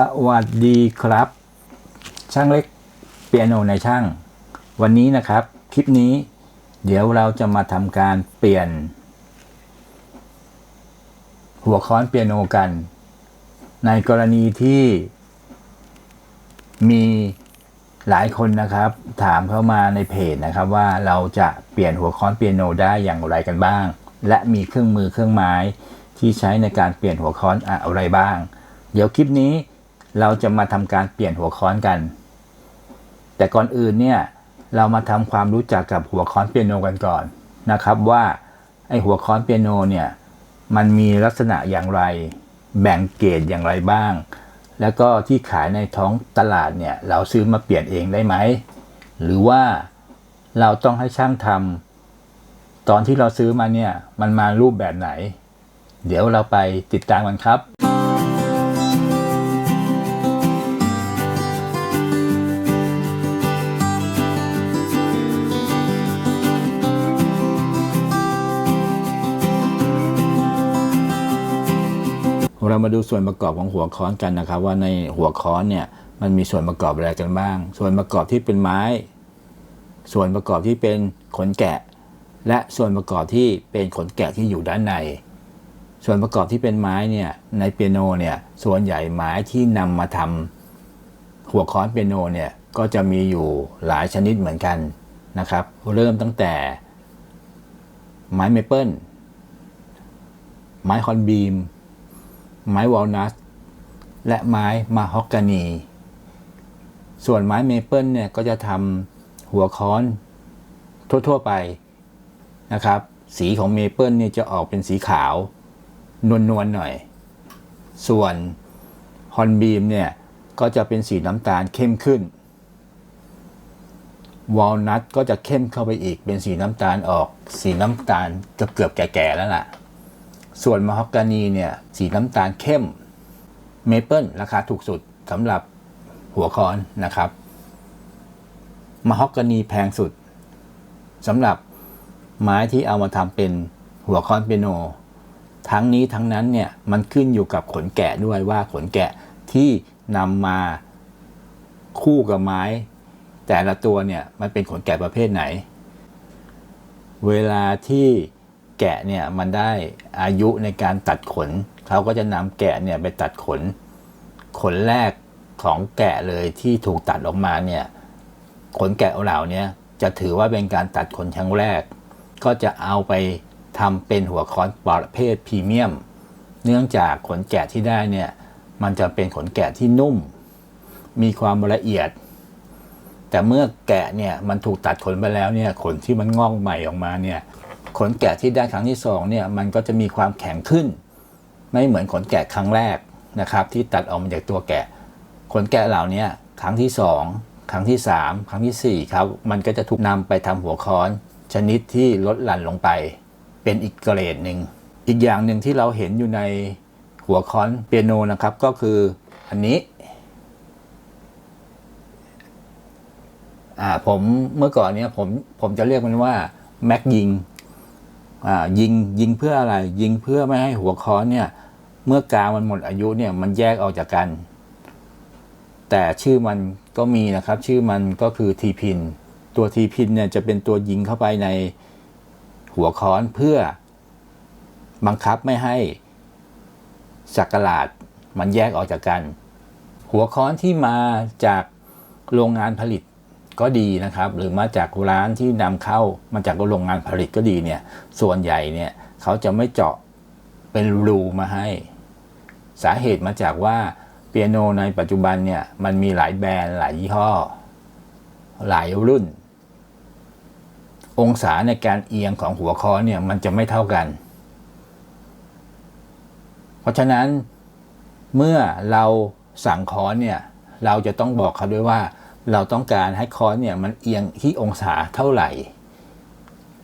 สวัสดีครับ ช่างเล็กเปียโนในช่าง วันนี้นะครับ คลิปนี้ เดี๋ยวเราจะมาทำการเปลี่ยน หัวค้อนเปียโนกัน ในกรณีที่ มีหลายคนนะครับ ถามเข้ามาในเพจนะครับว่าเราจะเปลี่ยนหัวค้อนเปียโนได้อย่างไรกันบ้าง และมีเครื่องมือเครื่องไม้ที่ใช้ในการเปลี่ยนหัวค้อนอะไรบ้าง เดี๋ยวคลิปนี้ เราจะมาทำการเปลี่ยนหัวค้อนกัน แต่ก่อนอื่นเนี่ยเรามาทำความรู้จักกับหัวค้อนเปียโนกันก่อนนะครับว่าไอหัวค้อนเปียโนเนี่ยมันมีลักษณะอย่างไร แบ่งเกรดอย่างไรบ้าง แล้วก็ที่ขายในท้องตลาดเนี่ยเราซื้อมาเปลี่ยนเองได้ไหม หรือว่าเราต้องให้ช่างทำตอนที่เราซื้อมาเนี่ยมันมารูปแบบไหน เดี๋ยวเราไปติดตามกันครับ เรามาดูส่วนประกอบของหัวค้อนกันนะครับ ว่าในหัวค้อนเนี่ยมันมีส่วนประกอบอะไรกันบ้าง ส่วนประกอบที่เป็นไม้ ส่วนประกอบที่เป็นขนแกะ และส่วนประกอบที่เป็นขนแกะที่อยู่ด้านใน ส่วนประกอบที่เป็นไม้เนี่ยในเปียโนเนี่ยส่วนใหญ่ไม้ที่นำมาทำหัวค้อนเปียโนเนี่ยก็จะมีอยู่หลายชนิดเหมือนกันนะครับ เริ่มตั้งแต่ไม้เมเปิลไม้คอนบีม ไม้วอลนัทและไม้มาฮอกกานี ส่วนไม้เมเปิลเนี่ยก็จะทำหัวค้อนทั่ว ๆ ไปนะครับ สีของเมเปิลเนี่ยจะออกเป็นสีขาวนวลๆหน่อย ส่วนฮอนบีมเนี่ยก็จะเป็นสีน้ำตาลเข้มขึ้น วอลนัทก็จะเข้มเข้าไปอีกเป็นสีน้ำตาลออก สีน้ำตาลเกือบๆแก่ๆแล้วล่ะ ส่วนมฮอกกานีเนี่ยสีน้ำตาลเข้มเมเปิลราคาถูกสุดสำหรับหัวคอนนะครับมฮอกกานีแพงสุดสำหรับไม้ที่เอามาทำเป็นหัวคอนเปียโน ทั้งนี้ทั้งนั้นเนี่ยมันขึ้นอยู่กับขนแกะด้วยว่าขนแกะที่นำมาคู่กับไม้ แต่ละตัวเนี่ยมันเป็นขนแกะประเภทไหน เวลาที่ แกะเนี่ยมันได้อายุในการตัดขน เขาก็จะนำแกะเนี่ยไปตัดขน ขนแรกของแกะเลยที่ถูกตัดออกมาเนี่ยขนแกะเหล่านี้จะถือว่าเป็นการตัดขนครั้งแรก ก็จะเอาไปทำเป็นหัวค้อนประเภทพรีเมียม เนื่องจากขนแกะที่ได้เนี่ยมันจะเป็นขนแกะที่นุ่ม มีความละเอียด แต่เมื่อแกะเนี่ยมันถูกตัดขนไปแล้วเนี่ยขนที่มันงอกใหม่ออกมาเนี่ย ขนแกะที่ได้ครั้งที่สองเนี่ยมันก็จะมีความแข็งขึ้น ไม่เหมือนขนแกะครั้งแรกนะครับ ที่ตัดออกมาจากตัวแกะ ขนแกะเหล่านี้ครั้งที่สองครั้งที่สามครั้งที่สี่ครับมันก็จะถูกนำไปทำหัวค้อน ชนิดที่ลดหลั่นลงไป เป็นอีกเกรดหนึ่งอีกอย่างหนึ่งที่เราเห็นอยู่ในหัวค้อนเปียโนนะครับก็คืออันนี้อ่าผมเมื่อก่อนเนี้ยผมผมจะเรียกมันว่าแม็กยิง ยิงยิงเพื่ออะไร ยิงเพื่อไม่ให้หัวค้อนเนี่ย เมื่อกาวมันหมดอายุเนี่ยมันแยกออกจากกัน แต่ชื่อมันก็มีนะครับ ชื่อมันก็คือทีพิน ตัวทีพินเนี่ยจะเป็นตัวยิงเข้าไปในหัวค้อนเพื่อบังคับไม่ให้สักหลาดมันแยกออกจากกัน หัวค้อนที่มาจากโรงงานผลิต ก็ดีนะครับ หรือมาจากร้านที่นำเข้ามาจากโรงงานผลิตก็ดีเนี่ย ส่วนใหญ่เนี่ยเขาจะไม่เจาะเป็นรูมาให้ สาเหตุมาจากว่าเปียโนในปัจจุบันเนี่ยมันมีหลายแบรนด์หลายยี่ห้อ หลายรุ่น องศาในการเอียงของหัวคอเนี่ยมันจะไม่เท่ากัน เพราะฉะนั้นเมื่อเราสั่งคอเนี่ยเราจะต้องบอกเขาด้วยว่า เราต้องการให้ค้อนเนี่ยมันเอียงที่องศาเท่าไหร่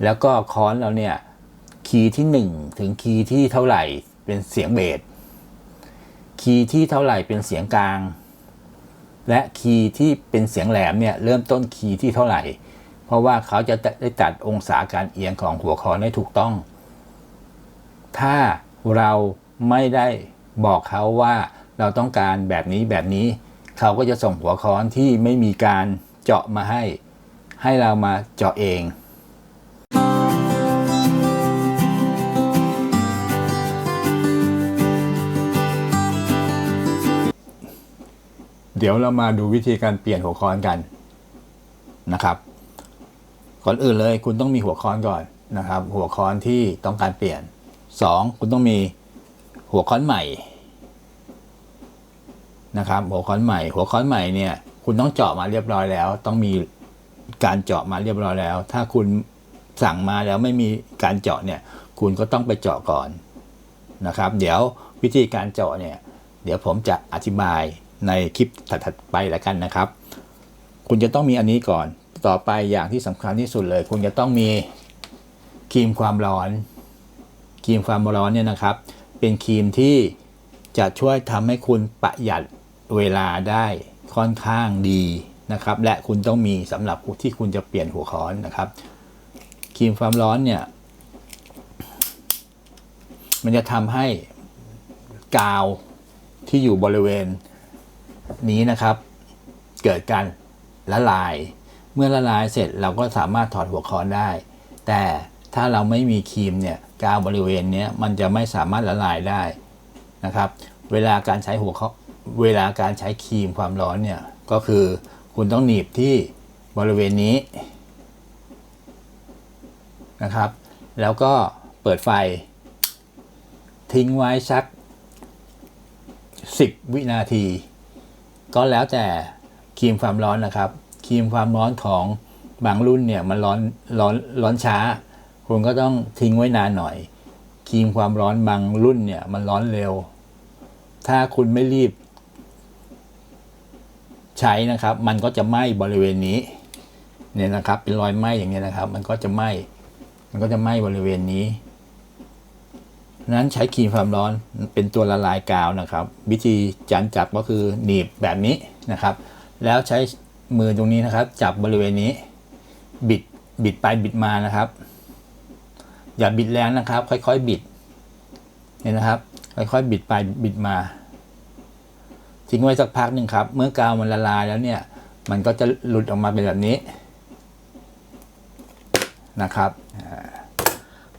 แล้วก็ค้อนเราเนี่ยคีย์ที่ 1 ถึงคีย์ที่เท่าไหร่เป็นเสียงเบสคีย์ที่เท่าไหร่เป็นเสียงกลาง และคีย์ที่เป็นเสียงแหลมเนี่ยเริ่มต้นคีย์ที่เท่าไหร่ เพราะว่าเขาจะได้ตัดองศาการเอียงของหัวค้อนได้ถูกต้อง ถ้าเราไม่ได้บอกเขาว่าเราต้องการแบบนี้แบบนี้ เขาก็จะส่งหัวค้อนที่ไม่มีการเจาะมาให้ ให้เรามาเจาะเองเดี๋ยวเรามาดูวิธีการเปลี่ยนหัวค้อนกันนะครับ ก่อนอื่นเลยคุณต้องมีหัวค้อนก่อนนะครับ หัวค้อนที่ต้องการเปลี่ยนสองคุณต้องมีหัวค้อนใหม่ นะครับ หัวค้อนใหม่ หัวค้อนใหม่เนี่ยคุณต้องเจาะมาเรียบร้อยแล้ว ต้องมีการเจาะมาเรียบร้อยแล้ว ถ้าคุณสั่งมาแล้วไม่มีการเจาะเนี่ย คุณก็ต้องไปเจาะก่อนนะครับ เดี๋ยววิธีการเจาะเนี่ย เดี๋ยวผมจะอธิบายในคลิปถัดๆไปแล้วกันนะครับ คุณจะต้องมีอันนี้ก่อน ต่อไปอย่างที่สำคัญที่สุดเลย คุณจะต้องมีครีมความร้อนครีมความร้อนเนี่ยนะครับ เป็นครีมที่จะช่วยทำให้คุณประหยัด เวลาได้ค่อนข้างดีนะครับ และคุณต้องมีสำหรับที่คุณจะเปลี่ยนหัวค้อนนะครับครีมความร้อนเนี่ย มันจะทำให้กาวที่อยู่บริเวณนี้นะครับ เกิดการละลาย เมื่อละลายเสร็จเราก็สามารถถอดหัวค้อนได้ แต่ถ้าเราไม่มีครีมเนี่ยกาวบริเวณนี้มันจะไม่สามารถละลายได้นะครับ เวลาการใช้หัวค้อน เวลาการใช้ครีมความร้อนเนี่ย ก็คือคุณต้องหนีบที่บริเวณนี้นะครับ แล้วก็เปิดไฟ ทิ้งไว้สัก 10 วินาที ก็แล้วแต่ครีมความร้อนนะครับครีมความร้อนของบางรุ่นเนี่ยมันร้อนร้อนร้อนช้า คุณก็ต้องทิ้งไว้นานหน่อยครีมความร้อนบางรุ่นเนี่ยมันร้อนเร็ว ถ้าคุณไม่รีบ ใช้นะครับ มันก็จะไหม้บริเวณนี้เนี่ยนะครับ เป็นรอยไหม้อย่างเงี้ยนะครับ มันก็จะไหม้มันก็จะไหม้บริเวณนี้นั้นใช้ครีมความร้อนเป็นตัวละลายกาวนะครับ วิธีจันจับก็คือหนีบแบบนี้นะครับ แล้วใช้มือตรงนี้นะครับ จับบริเวณนี้ บิดบิดไปบิดมานะครับ อย่าบิดแรงนะครับ ค่อยๆบิดเนี่ยนะครับ ค่อยๆบิดไปบิดมา ทิ้งไว้สักพักหนึ่งครับ เมื่อกาวมันละลายแล้วเนี่ย มันก็จะหลุดออกมาเป็นแบบนี้นะครับ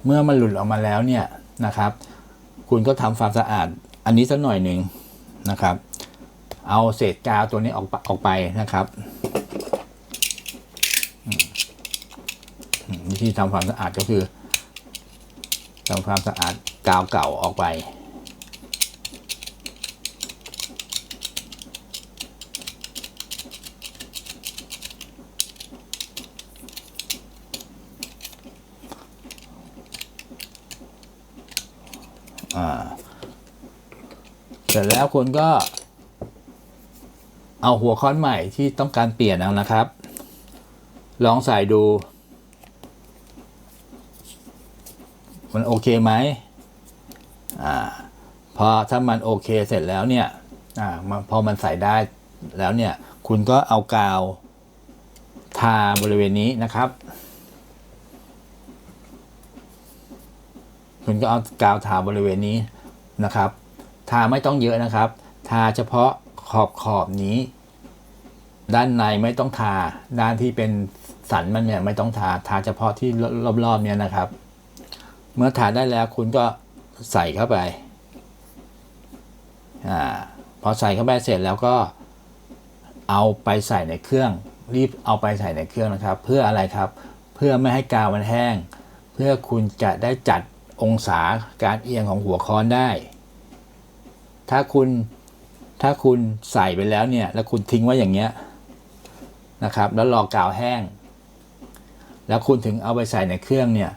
เมื่อมันหลุดออกมาแล้วเนี่ยนะครับ คุณก็ทำความสะอาดอันนี้สักหน่อยหนึ่งนะครับ เอาเศษกาวตัวนี้ออกออกไปนะครับวิธีทำความสะอาดก็คือทำความสะอาดกาวเก่าออกไป เสร็จแล้วคุณก็เอาหัวค้อนใหม่ที่ต้องการเปลี่ยนเอานะครับ ลองใส่ดู มันโอเคไหมอ่าพอถ้ามันโอเคเสร็จแล้วเนี่ยอ่ามาพอมันใส่ได้แล้วเนี่ย คุณก็เอากาวทาบริเวณนี้นะครับ คุณก็เอากาวทาบริเวณนี้นะครับ ทาไม่ต้องเยอะนะครับ ทาเฉพาะขอบขอบนี้ ด้านในไม่ต้องทา ด้านที่เป็นสันมันเนี่ยไม่ต้องทา ทาเฉพาะที่รอบๆเนี่ยนะครับ เมื่อทาได้แล้วคุณก็ใส่เข้าไป อ่า พอใส่เข้าไปเสร็จแล้วก็เอาไปใส่ในเครื่อง รีบเอาไปใส่ในเครื่องนะครับ เพื่ออะไรครับ เพื่อไม่ให้กาวมันแห้ง เพื่อคุณจะได้จัดองศาการเอียงของหัวค้อนได้ ถ้าคุณถ้าคุณใส่ไปแล้วเนี่ย แล้วคุณทิ้งไว้อย่างเงี้ยนะครับ แล้วรอกาวแห้ง แล้วคุณถึงเอาไปใส่ในเครื่องเนี่ย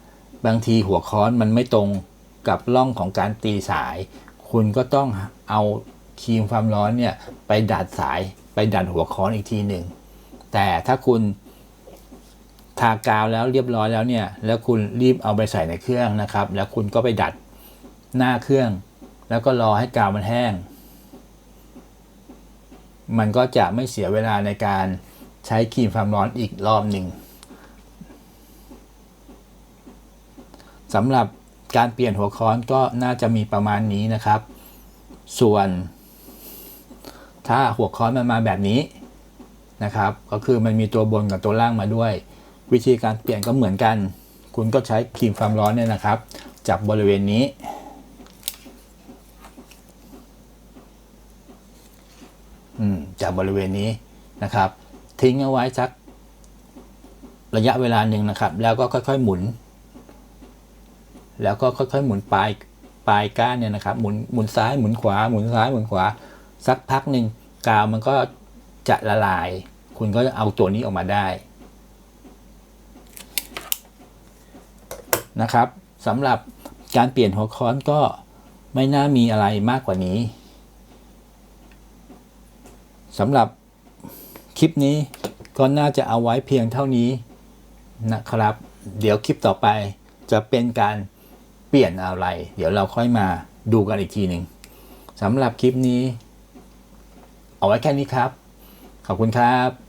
บางทีหัวค้อนมันไม่ตรงกับร่องของการตีสาย คุณก็ต้องเอาครีมความร้อนเนี่ย ไปดัดสายไปดัดหัวค้อนอีกทีหนึ่ง แต่ถ้าคุณทากาวแล้วเรียบร้อยแล้วเนี่ย แล้วคุณรีบเอาไปใส่ในเครื่องนะครับ แล้วคุณก็ไปดัดหน้าเครื่อง แล้วก็รอให้กาวมันแห้ง มันก็จะไม่เสียเวลาในการใช้ครีมความร้อนอีกรอบหนึ่งสำหรับการเปลี่ยนหัวค้อนก็น่าจะมีประมาณนี้นะครับ ส่วน ถ้าหัวค้อนมันมาแบบนี้นะครับ ก็คือมันมีตัวบนกับตัวล่างมาด้วย วิธีการเปลี่ยนก็เหมือนกัน คุณก็ใช้ครีมความร้อนเนี่ยนะครับ จับบริเวณนี้ อืม จากบริเวณนี้นะครับ ทิ้งเอาไว้สักระยะเวลาหนึ่งนะครับ แล้วก็ค่อยๆหมุน แล้วก็ค่อยๆหมุนปลายปลายก้านเนี่ยนะครับหมุนหมุนซ้ายหมุนขวาหมุนซ้ายหมุนขวาสักพักหนึ่งกาวมันก็จะละลาย คุณก็เอาตัวนี้ออกมาได้นะครับสำหรับการเปลี่ยนหัวค้อนก็ไม่น่ามีอะไรมากกว่านี้ สำหรับคลิปนี้ก็น่าจะเอาไว้เพียงเท่านี้นะครับ เดี๋ยวคลิปต่อไปจะเป็นการเปลี่ยนอะไร เดี๋ยวเราค่อยมาดูกันอีกทีหนึ่งสำหรับคลิปนี้ เอาไว้แค่นี้ครับ ขอบคุณครับ